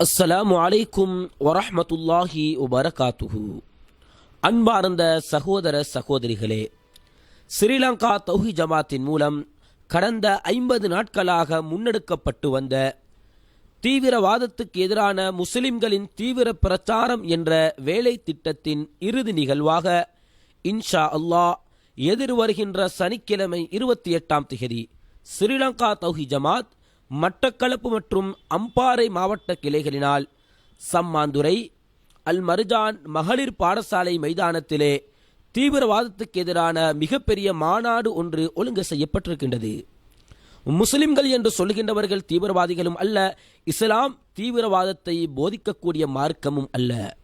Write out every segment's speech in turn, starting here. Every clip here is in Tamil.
அஸ்ஸலாமு அலைக்கும் வரஹமத்துல்லாஹி உபரகாத்துஹு. அன்பார்ந்த சகோதர சகோதரிகளே ஸ்ரீலங்கா தௌஹி ஜமாத்தின் மூலம் கடந்த ஐம்பது நாட்களாக முன்னெடுக்கப்பட்டு வந்த தீவிரவாதத்துக்கு எதிரான முஸ்லிம்களின் தீவிர பிரச்சாரம் என்ற வேலை திட்டத்தின் இறுதி நிகழ்வாக இன்ஷா அல்லாஹ் எதிர்வருகின்ற சனிக்கிழமை இருபத்தி எட்டாம் திகதி ஸ்ரீலங்கா தௌஹி ஜமாத் மட்டக்களப்பு மற்றும் அம்பாறை மாவட்ட கிளைகளினால் சம்மாந்துறை அல் மருஜான் மகளிர் பாடசாலை மைதானத்திலே தீவிரவாதத்துக்கு எதிரான மிகப்பெரிய மாநாடு ஒன்று ஒழுங்கு செய்யப்பட்டிருக்கின்றது. முஸ்லிம்கள் என்று சொல்கின்றவர்கள் தீவிரவாதிகளும் அல்ல இஸ்லாம் தீவிரவாதத்தை போதிக்கக்கூடிய மார்க்கமும் அல்ல.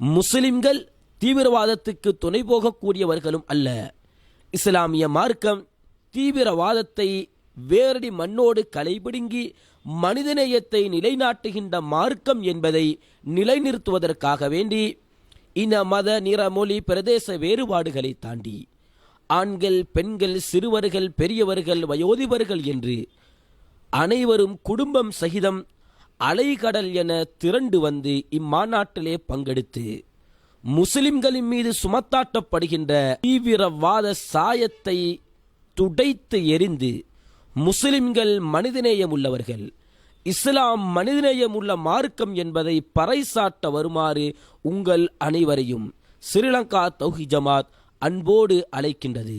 முஸ்லிம்கள் தீவிரவாதத்துக்கு துணை போகக்கூடியவர்களும் அல்ல. இஸ்லாமிய மார்க்கம் தீவிரவாதத்தை வேரடி மண்ணோடு கலைபிடுங்கி மனிதநேயத்தை நிலைநாட்டுகின்ற மார்க்கம் என்பதை நிலைநிறுத்துவதற்காக வேண்டி இன மத நிற மொழி பிரதேச வேறுபாடுகளை தாண்டி ஆண்கள் பெண்கள் சிறுவர்கள் பெரியவர்கள் வயோதிபர்கள் என்று அனைவரும் குடும்பம் சகிதம் அலைகடல் என திரண்டு வந்து இம்மாநாட்டிலே பங்கெடுத்து முஸ்லிம்களின் மீது சுமத்தாட்டப்படுகின்ற தீவிரவாத சாயத்தை துடைத்து எரிந்து முஸ்லிம்கள் மனிதநேயம் உள்ளவர்கள் இஸ்லாம் மனிதநேயம் உள்ள மார்க்கம் என்பதை பறைசாட்ட வருமாறு உங்கள் அனைவரையும் ஸ்ரீலங்கா தௌஹி ஜமாத் அன்போடு அழைக்கின்றது.